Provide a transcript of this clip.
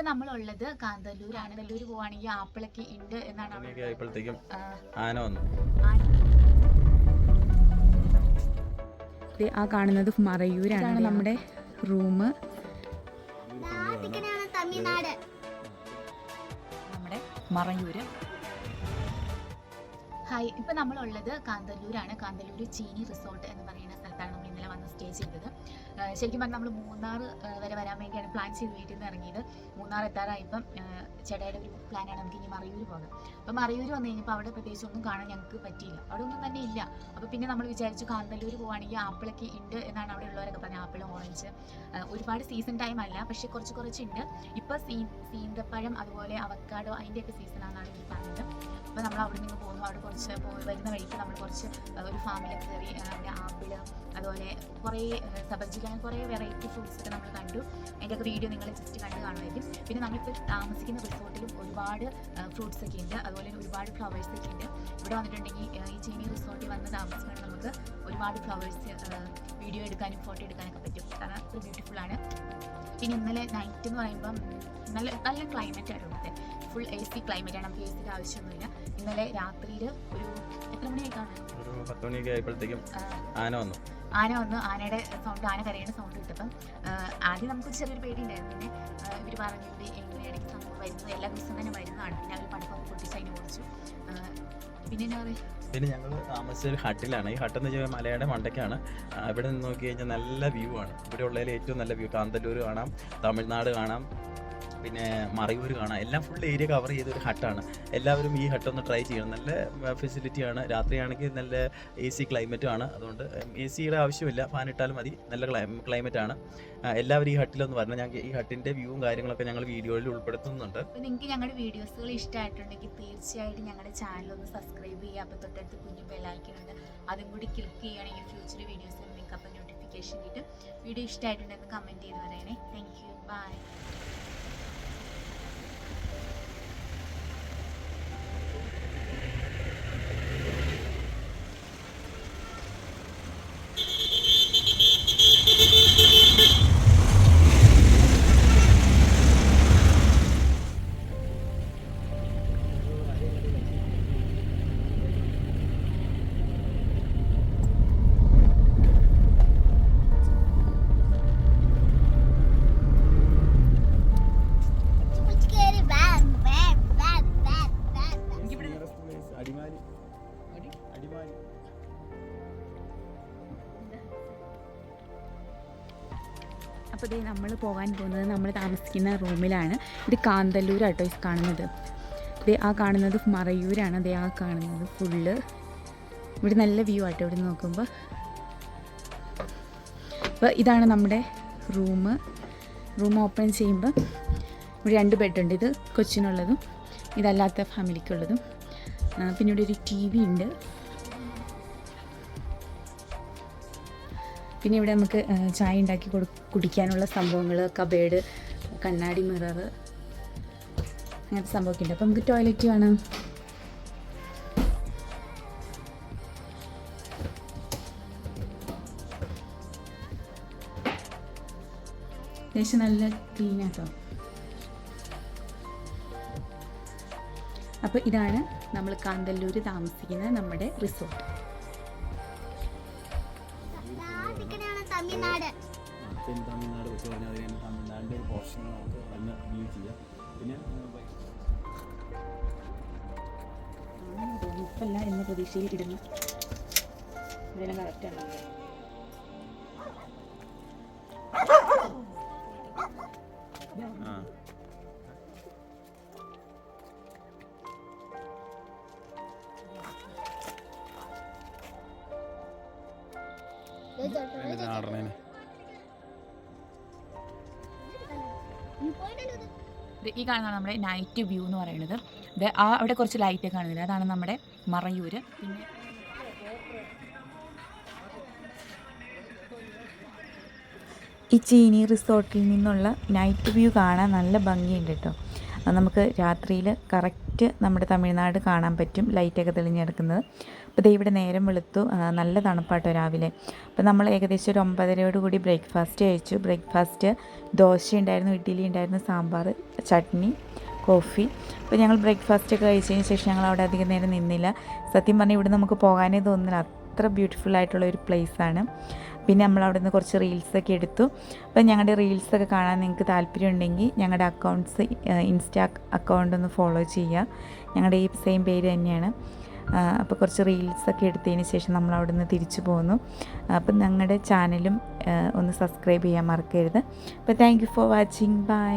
ഇപ്പൊ നമ്മളുള്ളത് കാന്തല്ലൂരാണ്. കാന്തല്ലൂർ പോവാണെങ്കിൽ ആപ്പിളൊക്കെ ഉണ്ട് എന്നാണ് ആന വന്നു. ആ കാണുന്നത് മറയൂരാണ് നമ്മുടെ റൂം നമ്മുടെ മറയൂര്. ഹായ് ഇപ്പൊ നമ്മളുള്ളത് കാന്തല്ലൂരാണ്. കാന്തല്ലൂർ ചീനി റിസോർട്ട് എന്ന് പറയുന്ന സ്ഥലത്താണ്. ഇന്നലെ വന്ന് സ്റ്റേ ചെയ്തത്. ശരിക്കും പറഞ്ഞാൽ നമ്മൾ മൂന്നാർ വരെ വരാൻ വേണ്ടിയാണ് പ്ലാൻ ചെയ്ത് വീട്ടിൽ നിന്ന് ഇറങ്ങിയത്. മൂന്നാർ എത്താറായപ്പം ചേട്ടയുടെ ഒരു പ്ലാനാണ് നമുക്ക് ഇനി മറയൂർ പോകാം. അപ്പം മറയൂർ വന്നു കഴിഞ്ഞപ്പോൾ അവിടെ പ്രത്യേകിച്ച് ഒന്നും കാണാൻ ഞങ്ങൾക്ക് പറ്റിയില്ല. അവിടെ ഒന്നും തന്നെ ഇല്ല. അപ്പോൾ പിന്നെ നമ്മൾ വിചാരിച്ചു കാന്തല്ലൂർ പോവുകയാണെങ്കിൽ ആപ്പിളൊക്കെ ഉണ്ട് എന്നാണ് അവിടെ ഉള്ളവരൊക്കെ പറഞ്ഞത്. ആപ്പിൾ ഓറഞ്ച് ഒരുപാട് സീസൺ ടൈം അല്ല പക്ഷെ കുറച്ച് കുറച്ചുണ്ട് ഇപ്പോൾ സീ സീന്തപ്പഴം അതുപോലെ അവക്കാടോ അതിന്റെയൊക്കെ സീസണാണെന്നാണ് എനിക്ക് പറഞ്ഞത്. അപ്പോൾ നമ്മൾ അവിടെ നിന്ന് പോകുന്നു. അവിടെ കുറച്ച് വരുന്ന വഴിക്ക് നമ്മൾ കുറച്ച് ഒരു ഫാമിലൊക്കെ കയറി അവിടെ ആപ്പിൾ അതുപോലെ കുറേ സബർജിൽ കുറേ വെറൈറ്റി ഫ്രൂട്ട്സ് ഒക്കെ നമ്മൾ കണ്ടു. അതിന്റെയൊക്കെ വീഡിയോ നിങ്ങൾ ജസ്റ്റ് കണ്ടു കാണുമായിരിക്കും. പിന്നെ നമ്മളിപ്പോൾ താമസിക്കുന്ന റിസോർട്ടിലും ഒരുപാട് ഫ്രൂട്ട്സ് ഒക്കെ ഉണ്ട്. അതുപോലെ തന്നെ ഒരുപാട് ഫ്ലവേഴ്സ് ഒക്കെ ഉണ്ട്. ഇവിടെ വന്നിട്ടുണ്ടെങ്കിൽ ഈ ചീനി റിസോർട്ടിൽ വന്ന് താമസിക്കുകയാണെങ്കിൽ നമുക്ക് ഒരുപാട് ഫ്ലവേഴ്സ് വീഡിയോ എടുക്കാനും ഫോട്ടോ എടുക്കാനൊക്കെ പറ്റും. കാരണം അത്ര ബ്യൂട്ടിഫുൾ ആണ്. പിന്നെ ഇന്നലെ നൈറ്റ് എന്ന് പറയുമ്പം നല്ല നല്ല ക്ലൈമറ്റ് ആയിരുന്നു ഇവിടുത്തെ ഫുൾ എ സി ക്ലൈമറ്റ് ആണ്. നമുക്ക് എ സിയുടെ ആവശ്യമൊന്നുമില്ല. ഇന്നലെ രാത്രിയിൽ ഒരു എത്ര മണിയായി കാണും ഒരു പത്ത് മണിയൊക്കെ ആയപ്പോഴത്തേക്കും ആന വന്നു. ആന വന്ന് ആനയുടെ സൗണ്ട് ആന കരയുടെ സൗണ്ട് കിട്ടപ്പം ആദ്യം നമുക്ക് ചെറിയൊരു പേടിയുണ്ടായിരുന്നു. പിന്നെ ഇവർ പറഞ്ഞത് എങ്ങനെയാണെങ്കിൽ സംഭവം വരുന്നത്? എല്ലാ ദിവസവും തന്നെ വരുന്നതാണ്. പിന്നെ അവർ പണിക്കൊക്കെ പൊട്ടിച്ച് അതിനെ ഓടിച്ചു പിന്നെ എന്താ പറയുക പിന്നെ ഞങ്ങൾ താമസിച്ച ഒരു ഹട്ടിലാണ്. ഈ ഹട്ട് എന്ന് വെച്ചാൽ മലയുടെ മണ്ടയ്ക്കാണ്. ഇവിടെ നിന്ന് നോക്കി കഴിഞ്ഞാൽ നല്ല വ്യൂ ആണ്. ഇവിടെ ഉള്ളതിൽ ഏറ്റവും നല്ല വ്യൂ കാന്തല്ലൂർ കാണാം തമിഴ്നാട് കാണാം പിന്നെ മറയൂർ കാണാം. എല്ലാം ഫുൾ ഏരിയ കവർ ചെയ്ത ഒരു ഹട്ടാണ് എല്ലാവരും ഈ ഹട്ട് ഒന്ന് ട്രൈ ചെയ്യണം. നല്ല ഫെസിലിറ്റിയാണ് രാത്രിയാണെങ്കിൽ നല്ല എ സി ക്ലൈമറ്റും ആണ്. അതുകൊണ്ട് എ സിയുടെ ആവശ്യമില്ല. ഫാൻ ഇട്ടാലും മതി. നല്ല ക്ലൈമറ്റ് ആണ്. എല്ലാവരും ഈ ഹട്ടിലൊന്ന് വരണം. ഞങ്ങൾക്ക് ഈ ഹട്ടിന്റെ വ്യൂവും കാര്യങ്ങളൊക്കെ ഞങ്ങൾ വീഡിയോയിൽ ഉൾപ്പെടുത്തുന്നുണ്ട്. നിങ്ങൾക്ക് ഞങ്ങളുടെ വീഡിയോസുകൾ ഇഷ്ടമായിട്ടുണ്ടെങ്കിൽ തീർച്ചയായിട്ടും ഞങ്ങളുടെ ചാനൽ ഒന്ന് സബ്സ്ക്രൈബ് ചെയ്യുക. അപ്പോൾ തൊട്ടടുത്ത് കുഞ്ഞു ബെല്ലൈക്കനുണ്ട് അതും കൂടി ക്ലിക്ക് ചെയ്യുകയാണെങ്കിൽ ഫ്യൂച്ചർ വീഡിയോസിൽ നിങ്ങൾക്ക് അപ്പോൾ നോട്ടിഫിക്കേഷൻ കിട്ടും. വീഡിയോ ഇഷ്ടമായിട്ടുണ്ടെന്ന് കമന്റ് ചെയ്ത് പറയണേ. താങ്ക് യു ബൈ അപ്പോൾ ഇതേ നമ്മൾ പോകാൻ പോകുന്നത് നമ്മൾ താമസിക്കുന്ന റൂമിലാണ്. ഇത് കാന്തല്ലൂരാട്ടോ ഇത് കാണുന്നത്. ഇതേ ആ കാണുന്നത് മറയൂരാണ്. അതേ ആ കാണുന്നത് ഫുള്ള്. ഇവിടെ നല്ല വ്യൂ ആട്ടോ ഇവിടെ നോക്കുമ്പോൾ അപ്പോൾ ഇതാണ് നമ്മുടെ റൂം. റൂം ഓപ്പൺ ചെയ്യുമ്പോൾ ഇവിടെ രണ്ട് ബെഡുണ്ട് ഇത് കൊച്ചിനുള്ളതും ഇതല്ലാത്ത ഫാമിലിക്കുള്ളതും. പിന്നെ ഇവിടെ ഒരു ടി വി ഉണ്ട്. പിന്നെ ഇവിടെ നമുക്ക് ചായ ഉണ്ടാക്കി കൊടു കുടിക്കാനുള്ള സംഭവങ്ങൾ കബേഡ് കണ്ണാടി മിറർ അങ്ങനത്തെ സംഭവമൊക്കെ ഉണ്ട്. അപ്പം നമുക്ക് ടോയ്ലറ്റ് വേണം. അത്യാവശ്യം നല്ല ക്ലീൻ ആട്ടോ. അപ്പോൾ ഇതാണ് നമ്മൾ കാന്തല്ലൂർ താമസിക്കുന്ന നമ്മുടെ റിസോർട്ട്. തമിഴ്നാട്. തെൻ തമിഴ്നാട് വെച്ച് പറഞ്ഞാൽ അതിന് തമിഴ്നാടിന്റെ ഒരു പോർഷൻ നമുക്ക് വന്ന് വ്യൂ ചെയ്യാം. പിന്നെ ഉപ്പല്ല എന്ന പ്രതീക്ഷയിൽ ഇടുന്നു ഇതിനെ കറക്റ്റാണ് ആ ആടണേനെ ഈ കാണുന്നതാണ് നമ്മുടെ നൈറ്റ് വ്യൂ എന്ന് പറയുന്നത്. ഇത് ആ അവിടെ കുറച്ച് ലൈറ്റ് ഒക്കെ കാണുന്നില്ല? അതാണ് നമ്മുടെ മറയൂർ പിന്നെ ഈ ചീനി റിസോർട്ടിൽ നിന്നുള്ള നൈറ്റ് വ്യൂ കാണാൻ നല്ല ഭംഗിയുണ്ട് കേട്ടോ. അത് നമുക്ക് രാത്രിയിൽ കറക്റ്റ് നമ്മുടെ തമിഴ്നാട് കാണാൻ പറ്റും ലൈറ്റൊക്കെ തെളിഞ്ഞെടുക്കുന്നത്. അപ്പോൾ ദേ ഇവിടെ നേരം വെളുത്തു. നല്ല തണുപ്പാട്ടോ രാവിലെ. അപ്പോൾ നമ്മൾ ഏകദേശം ഒരു ഒമ്പതരയോട് കൂടി ബ്രേക്ക്ഫാസ്റ്റ് കഴിച്ചു. ബ്രേക്ക്ഫാസ്റ്റ് ദോശ ഉണ്ടായിരുന്നു ഇഡ്ഡലി ഉണ്ടായിരുന്നു സാമ്പാർ ചട്നി കോഫി. അപ്പോൾ ഞങ്ങൾ ബ്രേക്ക്ഫാസ്റ്റ് ഒക്കെ കഴിച്ചതിന് ശേഷം ഞങ്ങൾ അവിടെ അധികം നേരം നിന്നില്ല. സത്യം പറഞ്ഞാൽ ഇവിടെ നമുക്ക് പോകാനേ തോന്നുന്നില്ല. അത്ര ബ്യൂട്ടിഫുൾ ആയിട്ടുള്ള ഒരു പ്ലേസ് ആണ്. പിന്നെ നമ്മൾ അവിടെ നിന്ന് കുറച്ച് റീൽസൊക്കെ എടുത്തു. അപ്പം ഞങ്ങളുടെ റീൽസൊക്കെ കാണാൻ നിങ്ങൾക്ക് താല്പര്യം ഉണ്ടെങ്കിൽ ഞങ്ങളുടെ അക്കൗണ്ട്സ് ഇൻസ്റ്റാ അക്കൗണ്ട് ഒന്ന് ഫോളോ ചെയ്യുക. ഞങ്ങളുടെ ഈ സെയിം പേര് തന്നെയാണ്. അപ്പോൾ കുറച്ച് റീൽസൊക്കെ എടുത്തതിന് ശേഷം നമ്മൾ അവിടെ നിന്ന് തിരിച്ചു പോന്നു. അപ്പം ഞങ്ങളുടെ ചാനലും ഒന്ന് സബ്സ്ക്രൈബ് ചെയ്യാൻ മറക്കരുത്. അപ്പോൾ thank you for watching bye